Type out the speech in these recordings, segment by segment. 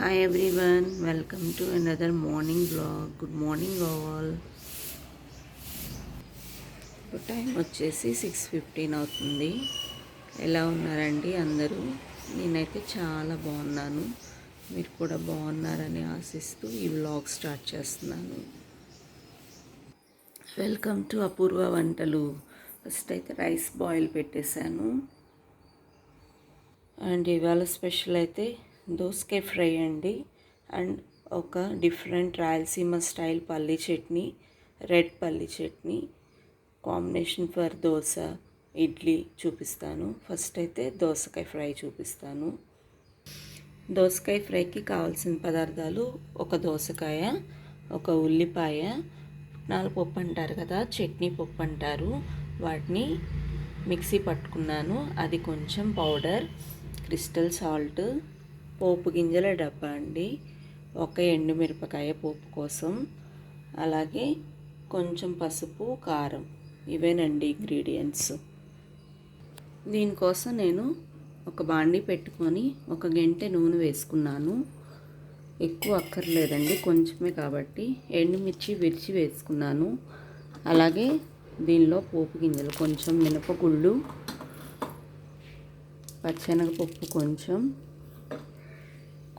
Hi everyone welcome to another morning blog good morning all ఇప్పుడు time వచ్చేసి six fifteen అవుతుంది. ఎలా ఉన్నారండి అందరూ? నేనైతే చాలా బాగున్నాను. మీరు కూడా బాగున్నారని ఆశిస్తూ ఈ వ్లాగ్ స్టార్ట్ చేస్తున్నాను. వెల్కమ్ టు అపూర్వ వంటలు. ఫస్ట్ అయితే రైస్ బాయిల్ పెట్టేశాను. అండ్ ఇవాళ స్పెషల్ అయితే దోసకాయ ఫ్రై అండి. అండ్ ఒక డిఫరెంట్ రాయలసీమ స్టైల్ పల్లీ చట్నీ రెడ్ పల్లి చట్నీ కాంబినేషన్ ఫర్ దోశ ఇడ్లీ చూపిస్తాను. ఫస్ట్ అయితే దోసకాయ ఫ్రై చూపిస్తాను. దోసకాయ ఫ్రైకి కావాల్సిన పదార్థాలు ఒక దోసకాయ ఒక ఉల్లిపాయ పుట్నాల పప్పు అంటారు కదా చట్నీ పప్పు అంటారు. వాటిని మిక్సీ పట్టుకున్నాను. అది కొంచెం పౌడర్ క్రిస్టల్ సాల్ట్ పోపు గింజల డబ్బా అండి. ఒక ఎండుమిరపకాయ పోపు కోసం. అలాగే కొంచెం పసుపు కారం. ఇవేనండి ఇంగ్రీడియంట్స్ దీనికోసం నేను ఒక బాండి పెట్టుకొని ఒక గంటె నూనె వేసుకున్నాను. ఎక్కువ అక్కర్లేదండి కొంచెమే కాబట్టి. ఎండుమిర్చి విరిచి వేసుకున్నాను. అలాగే దీనిలో పోపు గింజలు కొంచెం మినపగుళ్ళు పచ్చెనగపప్పు కొంచెం.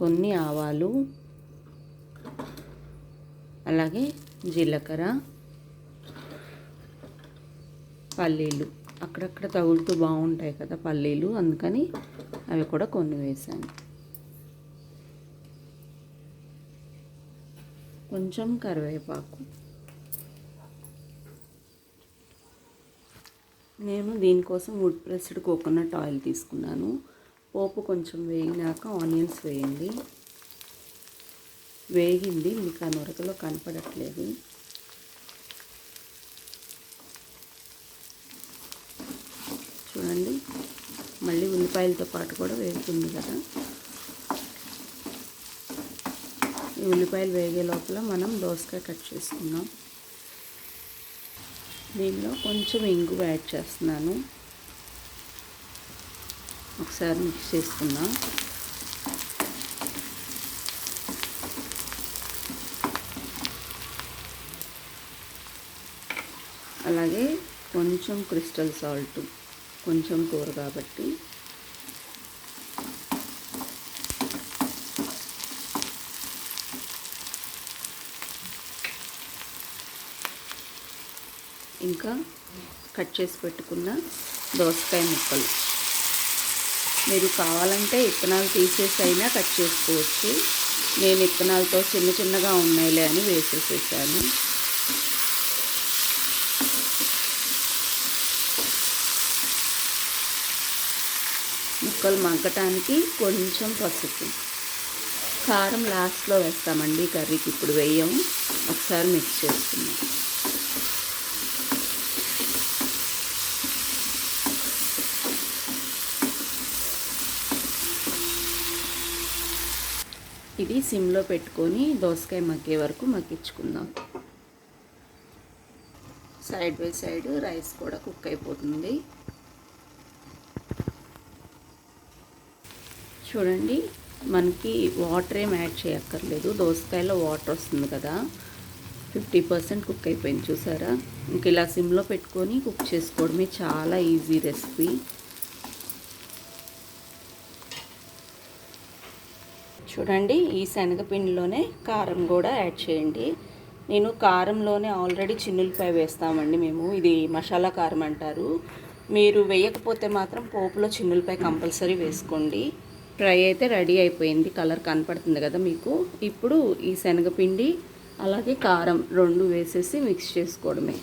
కొన్ని ఆవాలు అలాగే జీలకర్ర పల్లీలు. అక్కడక్కడ తగులుతూ బాగుంటాయి కదా పల్లీలు. అందుకని అవి కూడా కొన్ని వేసాను. కొంచెం కరివేపాకు. నేను దీనికోసం వుడ్ ప్రెస్డ్ కోకోనట్ ఆయిల్ తీసుకున్నాను. పోపు కొంచెం వేగినాక ఆనియన్స్ వేయండి. వేగింది మీకు ఆ నొరకలో కనపడట్లేదు. చూడండి మళ్ళీ ఉల్లిపాయలతో పాటు కూడా వేగుతుంది కదా. ఈ ఉల్లిపాయలు వేగే లోపల మనం దోసకాయ కట్ చేసుకున్నాం దీనిలో కొంచెం ఇంగు యాడ్ చేస్తున్నాను. ఒకసారి మిక్స్ చేసుకుందాం. అలాగే కొంచెం క్రిస్టల్ సాల్ట్ కొంచెం కూర కాబట్టి. ఇంకా కట్ చేసి పెట్టుకున్న దోసకాయ ముక్కలు. మీరు కావాలంటే ఇత్తనాలు తీసేసి అయినా కట్ చేసుకోవచ్చు. నేను ఇత్తనాలతో చిన్న చిన్నగా ఉన్నాయిలే అని వేసేసేసాను. ముక్కలు మగ్గటానికి కొంచెం పసుపు. కారం లాస్ట్లో వేస్తామండి కర్రీకి. ఇప్పుడు వేయము ఒకసారి మిక్స్ చేసుకుందాం. ఇది సిమ్లో పెట్టుకొని దోసకాయ మగ్గే వరకు మగ్గించుకుందాం. సైడ్ బై సైడ్ రైస్ కూడా కుక్ అయిపోతుంది. చూడండి మనకి వాటర్ ఏం యాడ్ చేయక్కర్లేదు. దోసకాయలో వాటర్ వస్తుంది కదా. ఫిఫ్టీ పర్సెంట్ కుక్ అయిపోయింది చూసారా? ఇంక ఇలా సిమ్లో పెట్టుకొని కుక్ చేసుకోవడమే చాలా ఈజీ రెసిపీ. చూడండి ఈ శనగపిండిలోనే కారం కూడా యాడ్ చేయండి. నేను కారంలోనే ఆల్రెడీ చిన్నులపాయ వేస్తామండి మేము. ఇది మసాలా కారం అంటారు. మీరు వేయకపోతే మాత్రం పోపులో చిన్నులపాయ కంపల్సరీ వేసుకోండి. ఫ్రై అయితే రెడీ అయిపోయింది. కలర్ కనపడుతుంది కదా మీకు. ఇప్పుడు ఈ శనగపిండి అలాగే కారం రెండు వేసేసి మిక్స్ చేసుకోవడమే.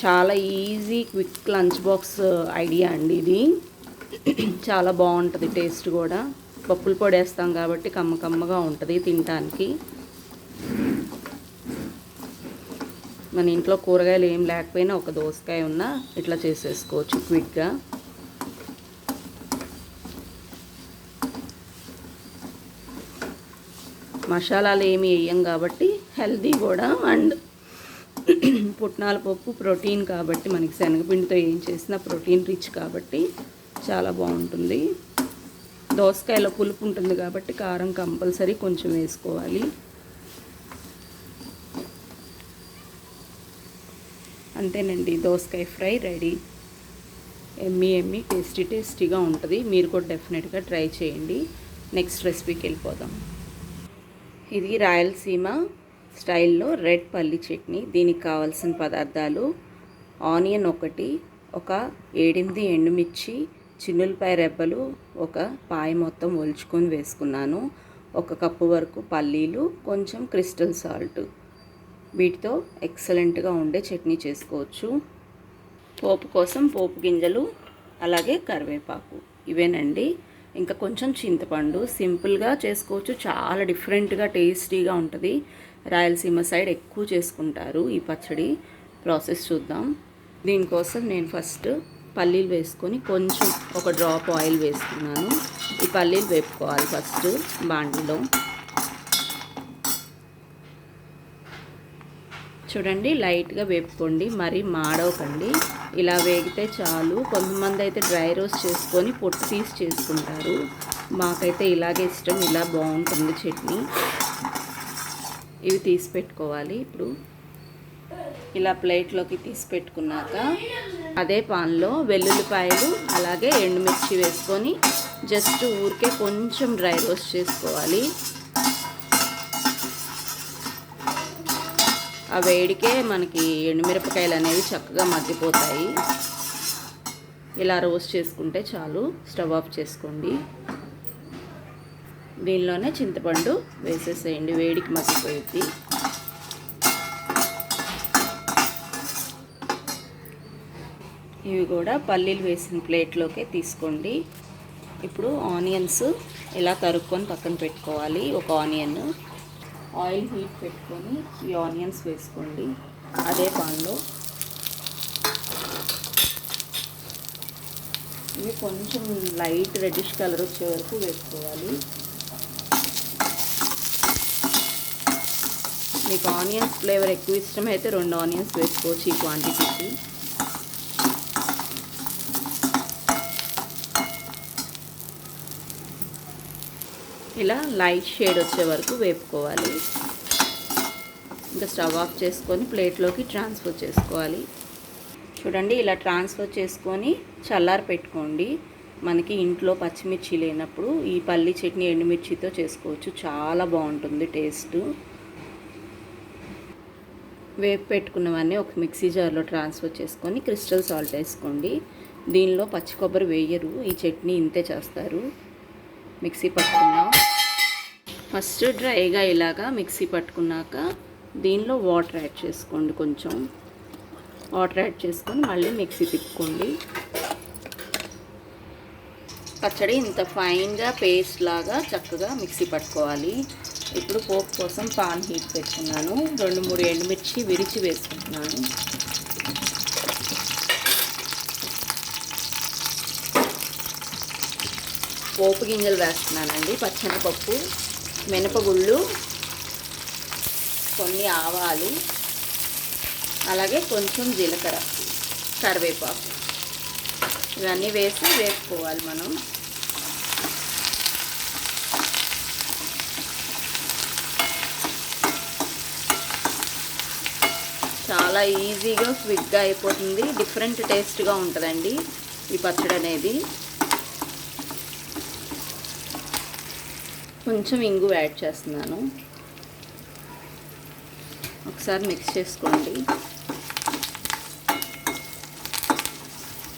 చాలా easy quick lunch box idea అండి ఇది. చాలా బాగుంటుంది టేస్ట్ కూడా. పప్పులు పొడి వేస్తాం కాబట్టి కమ్మ కమ్మగా ఉంటుంది తినటానికి. మన ఇంట్లో కూరగాయలు ఏం లేకపోయినా ఒక దోసకాయ ఉన్నా ఇట్లా చేసేసుకోవచ్చు క్విక్గా. మసాలాలు ఏమి వేయం కాబట్టి హెల్దీ కూడా అండ్ పుట్నాల పప్పు ప్రోటీన్ కాబట్టి మనకి శనగపిండితో ఏం చేసినా ప్రోటీన్ రిచ్ కాబట్టి చాలా బాగుంటుంది. దోసకాయలో పులుపు ఉంటుంది కాబట్టి కారం కంపల్సరీ కొంచెం వేసుకోవాలి. అంతేనండి దోసకాయ fry ready. Yummy yummy tasty టేస్టీగా ఉంటుంది. మీరు కూడా డెఫినెట్గా ట్రై చేయండి. నెక్స్ట్ రెసిపీకి వెళ్ళిపోదాం. ఇది రాయలసీమ స్టైల్లో రెడ్ పల్లి చట్నీ. దీనికి కావాల్సిన పదార్థాలు ఆనియన్ ఒకటి ఒక ఏడెనిమిది ఎండుమిర్చి చిన్నులపాయ రెబ్బలు ఒక పాయ మొత్తం ఒలుచుకొని వేసుకున్నాను. ఒక కప్పు వరకు పల్లీలు కొంచెం క్రిస్టల్ సాల్ట్. వీటితో ఎక్సలెంట్గా ఉండే చట్నీ చేసుకోవచ్చు. పోపు కోసం పోపు గింజలు అలాగే కరివేపాకు. ఇవేనండి. ఇంకా కొంచెం చింతపండు. సింపుల్గా చేసుకోవచ్చు. చాలా డిఫరెంట్గా టేస్టీగా ఉంటుంది. రాయలసీమ సైడ్ ఎక్కువ చేసుకుంటారు ఈ పచ్చడి. ప్రాసెస్ చూద్దాం. దీనికోసం నేను ఫస్ట్ పల్లీలు వేసుకొని కొంచెం ఒక డ్రాప్ ఆయిల్ వేసుకున్నాను ఈ పల్లీలు వేపుకోవాలి ఫస్ట్ బాండిలో. చూడండి లైట్గా వేపుకోండి మరీ మాడవకండి. ఇలా వేగితే చాలు. కొంతమంది అయితే డ్రై రోస్ట్ చేసుకొని పొట్టు తీసి చేసుకుంటారు. మాకైతే ఇలాగే ఇష్టం. ఇలా బాగుంటుంది చట్నీ. ఇవి తీసి పెట్టుకోవాలి ఇప్పుడు. ఇలా ప్లేట్లోకి తీసి పెట్టుకున్నాక అదే పాన్లో వెల్లుల్లిపాయలు అలాగే ఎండుమిర్చి వేసుకొని జస్ట్ ఊరికే కొంచెం డ్రై రోస్ట్ చేసుకోవాలి. ఆ వేడికే మనకి ఎండుమిరపకాయలు అనేవి చక్కగా మగ్గిపోతాయి. ఇలా రోస్ట్ చేసుకుంటే చాలు స్టవ్ ఆఫ్ చేసుకోండి. దీనిలోనే చింతపండు వేసేసేయండి వేడికి మగ్గిపోయింది ఇవి కూడా పల్లీలు వేసిన ప్లేట్లోకే తీసుకోండి. ఇప్పుడు ఆనియన్స్ ఇలా తరుక్కొని పక్కన పెట్టుకోవాలి ఒక ఆనియన్. ఆయిల్ హీట్ పెట్టుకొని ఈ ఆనియన్స్ వేసుకోండి అదే పాన్లో. ఇవి కొంచెం లైట్ రెడ్డిష్ కలర్ వచ్చే వరకు వేసుకోవాలి. మీకు ఆనియన్స్ ఫ్లేవర్ ఎక్కువ ఇష్టమైతే రెండు ఆనియన్స్ వేసుకోవచ్చు ఈ క్వాంటిటీకి. ఇలా లైట్ షేడ్ వచ్చే వరకు వేపుకోవాలి. ఇంకా స్టవ్ ఆఫ్ చేసుకొని ప్లేట్లోకి ట్రాన్స్ఫర్ చేసుకోవాలి. చూడండి ఇలా ట్రాన్స్ఫర్ చేసుకొని చల్లారి పెట్టుకోండి. మనకి ఇంట్లో పచ్చిమిర్చి లేనప్పుడు ఈ పల్లి చట్నీ ఎండుమిర్చితో చేసుకోవచ్చు. చాలా బాగుంటుంది టేస్ట్. వేపు పెట్టుకున్నవన్నీ ఒక మిక్సీ జార్లో ట్రాన్స్ఫర్ చేసుకొని క్రిస్టల్ సాల్ట్ వేసుకోండి. దీనిలో పచ్చి కొబ్బరి వేయరు. ఈ చట్నీ ఇంతే చేస్తారు. మిక్సీ పట్టుకున్నాం. ఫస్ట్ డ్రైగా ఇలాగా మిక్సీ పట్టుకున్నాక దీనిలో వాటర్ యాడ్ చేసుకోండి కొంచెం. వాటర్ యాడ్ చేసుకొని మళ్ళీ మిక్సీ తిప్పుకోండి. పచ్చడి ఇంత ఫైన్గా పేస్ట్ లాగా చక్కగా మిక్సీ పట్టుకోవాలి. ఇప్పుడు పోపు కోసం పాన్ హీట్ పెట్టుకున్నాను రెండు మూడు ఎండుమిర్చి విరిచి వేసుకుంటున్నాను. పోపు గింజలు వేస్తున్నానండి పచ్చెనపప్పు. మినపగుళ్ళు కొన్ని ఆవాలు అలాగే కొంచెం జీలకర్ర కరివేపాకు. ఇవన్నీ వేసి వేసుకోవాలి మనం. చాలా ఈజీగా క్విక్గా అయిపోతుంది. డిఫరెంట్ టేస్ట్గా ఉంటుందండి ఈ పచ్చడి అనేది కొంచెం ఇంగు యాడ్ చేస్తున్నాను. ఒకసారి మిక్స్ చేసుకోండి.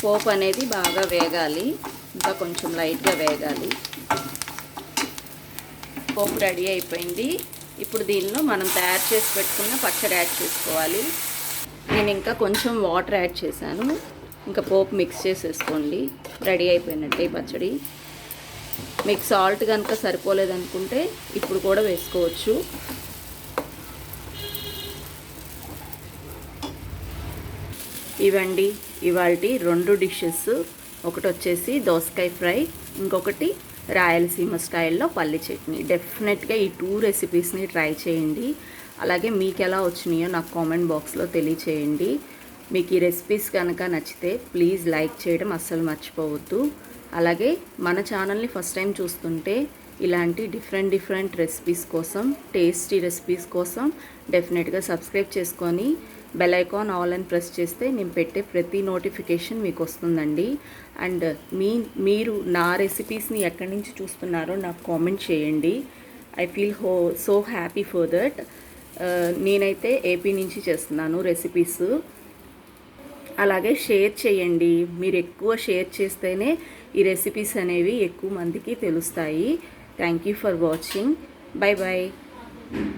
పోపు అనేది బాగా వేగాలి. ఇంకా కొంచెం లైట్గా వేగాలి. పోపు రెడీ అయిపోయింది. ఇప్పుడు దీనిలో మనం తయారు చేసి పెట్టుకున్న పచ్చడి యాడ్ చేసుకోవాలి. నేను ఇంకా కొంచెం వాటర్ యాడ్ చేశాను. ఇంకా పోపు మిక్స్ చేసేసుకోండి. రెడీ అయిపోయినట్టే పచ్చడి. మీకు సాల్ట్ కనుక సరిపోలేదనుకుంటే ఇప్పుడు కూడా వేసుకోవచ్చు. ఇవండి ఇవాళ రెండు డిషెస్ ఒకటి వచ్చేసి దోసకాయ ఫ్రై ఇంకొకటి రాయలసీమ స్టైల్లో పల్లి చట్నీ. డెఫినెట్గా ఈ టూ రెసిపీస్ని ట్రై చేయండి. అలాగే మీకు ఎలా వచ్చినాయో నాకు కామెంట్ బాక్స్లో తెలియచేయండి. మీకు ఈ రెసిపీస్ కనుక నచ్చితే ప్లీజ్ లైక్ చేయడం అస్సలు మర్చిపోవద్దు. అలాగే మన ఛానల్ని ఫస్ట్ టైం చూస్తుంటే ఇలాంటి డిఫరెంట్ డిఫరెంట్ రెసిపీస్ కోసం టేస్టీ రెసిపీస్ కోసం డెఫినెట్గా సబ్స్క్రైబ్ చేసుకొని బెల్ ఐకాన్ ఆల్ అని ప్రెస్ చేస్తే నేను పెట్టే ప్రతి నోటిఫికేషన్ మీకు వస్తుందండి. అండ్ మీ మీరు నా రెసిపీస్ని ఎక్కడి నుంచి చూస్తున్నారో నాకు కామెంట్ చేయండి. ఐ ఫీల్ హో సో హ్యాపీ ఫర్ దట్. నేనైతే ఏపీ నుంచి చేస్తున్నాను రెసిపీస్. అలాగే షేర్ చేయండి. మీరు ఎక్కువ షేర్ చేస్తేనే ఈ రెసిపీస్ అనేవి ఎక్కువ మందికి తెలుస్తాయి. Thank you for watching bye bye